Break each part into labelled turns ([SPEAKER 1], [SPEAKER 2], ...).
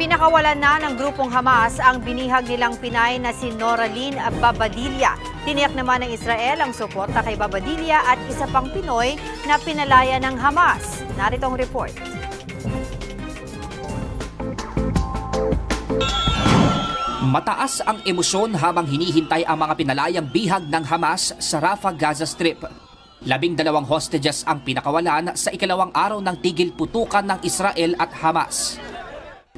[SPEAKER 1] Pinakawalan na ng grupong Hamas ang binihag nilang Pinay na si Noraline Babadilla. Tiniyak naman ng Israel ang suporta kay Babadilla at isa pang Pinoy na pinalaya ng Hamas. Narito ang report.
[SPEAKER 2] Mataas ang emosyon habang hinihintay ang mga pinalayang bihag ng Hamas sa Rafah, Gaza Strip. Labing dalawang hostages ang pinakawalan sa ikalawang araw ng tigil putukan ng Israel at Hamas.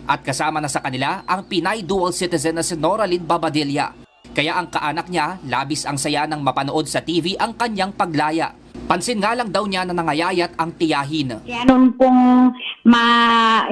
[SPEAKER 2] At kasama na sa kanila ang Pinay dual citizen na si Noraline Babadilla. Kaya ang kaanak niya, labis ang saya ng mapanood sa TV ang kanyang paglaya. Pansin nga lang daw niya na nangayayat ang tiyahin.
[SPEAKER 3] Kaya noon pong ma,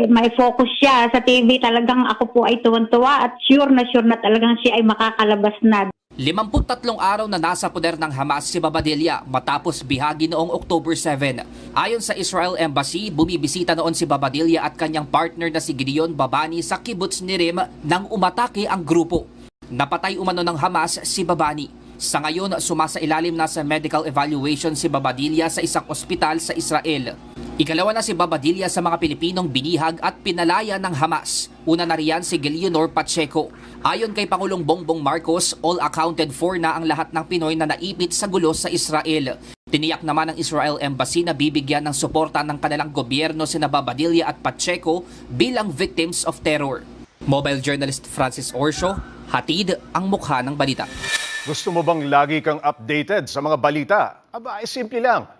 [SPEAKER 3] may focus siya sa TV, talagang ako po ay tuwan-tuwa at sure na sure na talagang siya ay makakalabas na.
[SPEAKER 2] 53 araw na nasa poder ng Hamas si Babadilla matapos bihagi noong October 7. Ayon sa Israel Embassy, bumibisita noon si Babadilla at kanyang partner na si Gideon Babani sa kibbutz Nirim nang umatake ang grupo. Napatay umano ng Hamas si Babani. Sa ngayon, sumasailalim na sa medical evaluation si Babadilla sa isang ospital sa Israel. Ikalawa na si Babadilla sa mga Pilipinong binihag at pinalaya ng Hamas. Una na riyan si Gilionor Pacheco. Ayon kay Pangulong Bongbong Marcos, all accounted for na ang lahat ng Pinoy na naipit sa gulo sa Israel. Tiniyak naman ng Israel Embassy na bibigyan ng suporta ng kanilang gobyerno sina Babadilla at Pacheco bilang victims of terror. Mobile journalist Francis Orsho, hatid ang mukha ng balita.
[SPEAKER 4] Gusto mo bang lagi kang updated sa mga balita? Aba, ay simple lang.